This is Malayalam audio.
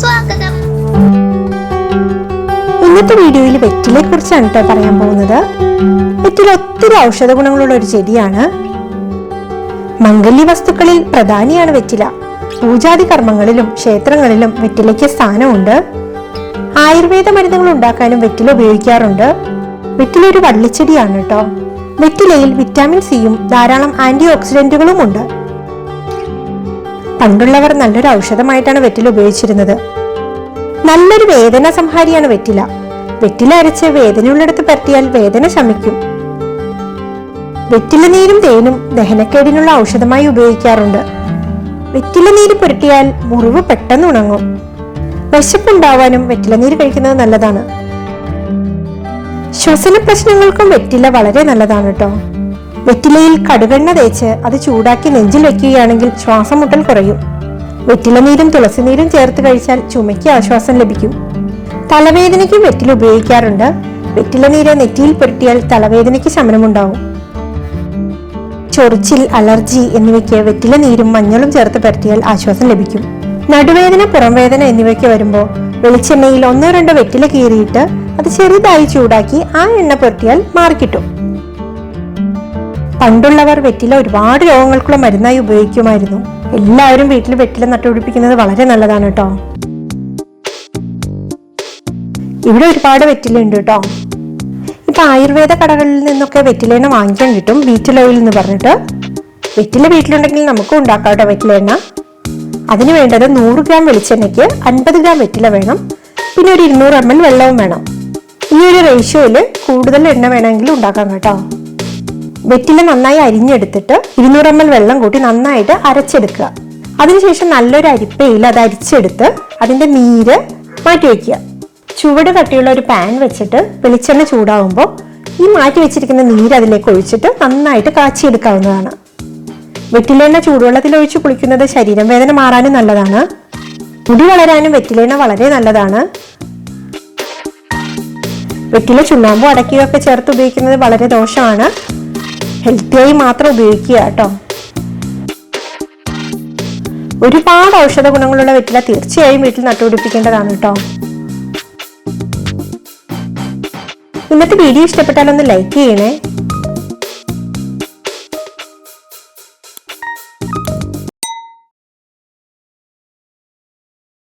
സ്വാഗതം. ഇന്നത്തെ വീഡിയോയിൽ വെറ്റിലെ കുറിച്ചാണ് കേട്ടോ പറയാൻ പോകുന്നത്. വെറ്റില ഒത്തിരി ഔഷധ ഗുണങ്ങളുള്ള ഒരു ചെടിയാണ്. മംഗല്യ വസ്തുക്കളിൽ പ്രധാനിയാണ് വെറ്റില. പൂജാതി കർമ്മങ്ങളിലും ക്ഷേത്രങ്ങളിലും വെറ്റിലയ്ക്ക് സ്ഥാനമുണ്ട്. ആയുർവേദ മരുന്നുകൾ ഉണ്ടാക്കാനും വെറ്റില ഉപയോഗിക്കാറുണ്ട്. വെറ്റില ഒരു വള്ളിച്ചെടിയാണ് കേട്ടോ വെറ്റിലയിൽ വിറ്റാമിൻ സിയും ധാരാളം ആന്റി ഓക്സിഡന്റുകളും ഉണ്ട് പണ്ടുള്ളവർ നല്ലൊരു ഔഷധമായിട്ടാണ് വെറ്റില ഉപയോഗിച്ചിരുന്നത്. നല്ലൊരു വേദന സംഹാരിയാണ് വെറ്റില. വെറ്റില അരച്ച് വേദനയുള്ളിടത്ത് പരത്തിയാൽ വേദന ശമിക്കും. വെറ്റില നീരും തേനും ദഹനക്കേടിനുള്ള ഔഷധമായി ഉപയോഗിക്കാറുണ്ട്. വെറ്റില നീര് പുരട്ടിയാൽ മുറിവ് പെട്ടെന്ന് ഉണങ്ങും. വിശപ്പുണ്ടാവാനും വെറ്റില നീര് കഴിക്കുന്നത് നല്ലതാണ്. ശ്വസന പ്രശ്നങ്ങൾക്കും വെറ്റില വളരെ നല്ലതാണ് കേട്ടോ വെറ്റിലയിൽ കടുവെണ്ണ തേച്ച് അത് ചൂടാക്കി നെഞ്ചിൽ വെക്കുകയാണെങ്കിൽ ശ്വാസം മുട്ടൽ കുറയും. തുളസി നീരും ചേർത്ത് കഴിച്ചാൽ ചുമയ്ക്ക് ആശ്വാസം ലഭിക്കും. തലവേദനയ്ക്ക് വെറ്റില ഉപയോഗിക്കാറുണ്ട്. വെറ്റില നീര് നെറ്റിയിൽ പുരട്ടിയാൽ തലവേദനയ്ക്ക് ശമനമുണ്ടാവും. ചൊറിച്ചിൽ അലർജി എന്നിവയ്ക്ക് വെറ്റില നീരും മഞ്ഞളും ചേർത്ത് പുരട്ടിയാൽ ആശ്വാസം ലഭിക്കും. നടുവേദന പുറംവേദന എന്നിവയ്ക്ക് വരുമ്പോൾ വെളിച്ചെണ്ണയിൽ ഒന്നോ രണ്ടോ വെറ്റില കീറിയിട്ട് അത് ചെറുതായി ചൂടാക്കി ആ എണ്ണ പുരട്ടിയാൽ മാറിക്കിട്ടും. പണ്ടുള്ളവർ വെറ്റില ഒരുപാട് രോഗങ്ങൾക്കുള്ള മരുന്നായി ഉപയോഗിക്കുമായിരുന്നു. എല്ലാവരും വീട്ടിൽ വെറ്റില നട്ടുപിടിപ്പിക്കുന്നത് വളരെ നല്ലതാണ് കേട്ടോ. ഇവിടെ ഒരുപാട് വെറ്റില ഉണ്ട് കേട്ടോ. ഇപ്പൊ ആയുർവേദ കടകളിൽ നിന്നൊക്കെ വെറ്റിലേണ്ണ വാങ്ങിക്കാൻ കിട്ടും വീറ്റിൽ ഓയിൽ എന്ന് പറഞ്ഞിട്ട്. വെറ്റില വീട്ടിലുണ്ടെങ്കിൽ നമുക്കും ഉണ്ടാക്കാം കേട്ടോ വെറ്റില എണ്ണ അതിന് വേണ്ടത് നൂറ് ഗ്രാം വെളിച്ചെണ്ണയ്ക്ക് അൻപത് ഗ്രാം വെറ്റില വേണം. പിന്നെ ഒരു ഇരുന്നൂറ് എം എൽ വെള്ളവും വേണം. ഈ ഒരു റേഷ്യോയിൽ കൂടുതൽ എണ്ണ വേണമെങ്കിൽ ഉണ്ടാക്കാം കേട്ടോ. വെറ്റില നന്നായി അരിഞ്ഞെടുത്തിട്ട് ഇരുന്നൂറ് എം എൽ വെള്ളം കൂട്ടി നന്നായിട്ട് അരച്ചെടുക്കുക. അതിനുശേഷം നല്ലൊരു അരിപ്പയിൽ അത് അരിച്ചെടുത്ത് അതിന്റെ നീര് മാറ്റി വയ്ക്കുക ചുവട് കട്ടിയുള്ള ഒരു പാൻ വെച്ചിട്ട് വെളിച്ചെണ്ണ ചൂടാവുമ്പോൾ ഈ മാറ്റി വെച്ചിരിക്കുന്ന നീര് അതിലേക്ക് ഒഴിച്ചിട്ട് നന്നായിട്ട് കാച്ചിയെടുക്കാവുന്നതാണ്. വെറ്റിലെണ്ണ ചൂടുവെള്ളത്തിൽ ഒഴിച്ച് കുളിക്കുന്നത് ശരീരം വേദന മാറാനും നല്ലതാണ്. മുടി വളരാനും വെറ്റിലെണ്ണ വളരെ നല്ലതാണ്. വെറ്റില ചുണ്ണാമ്പോ അടക്കിയൊക്കെ ചേർത്ത് ഉപയോഗിക്കുന്നത് വളരെ ദോഷമാണ്. ഹെൽത്തിയായി മാത്രം ഉപയോഗിക്കുക കേട്ടോ. ഒരുപാട് ഔഷധ ഗുണങ്ങളുള്ള വെറ്റില തീർച്ചയായും വീട്ടിൽ നട്ടുപിടിപ്പിക്കേണ്ടതാണ് കേട്ടോ. ഇന്നത്തെ വീഡിയോ ഇഷ്ടപ്പെട്ടാൽ ഒന്ന് ലൈക്ക് ചെയ്യണേ.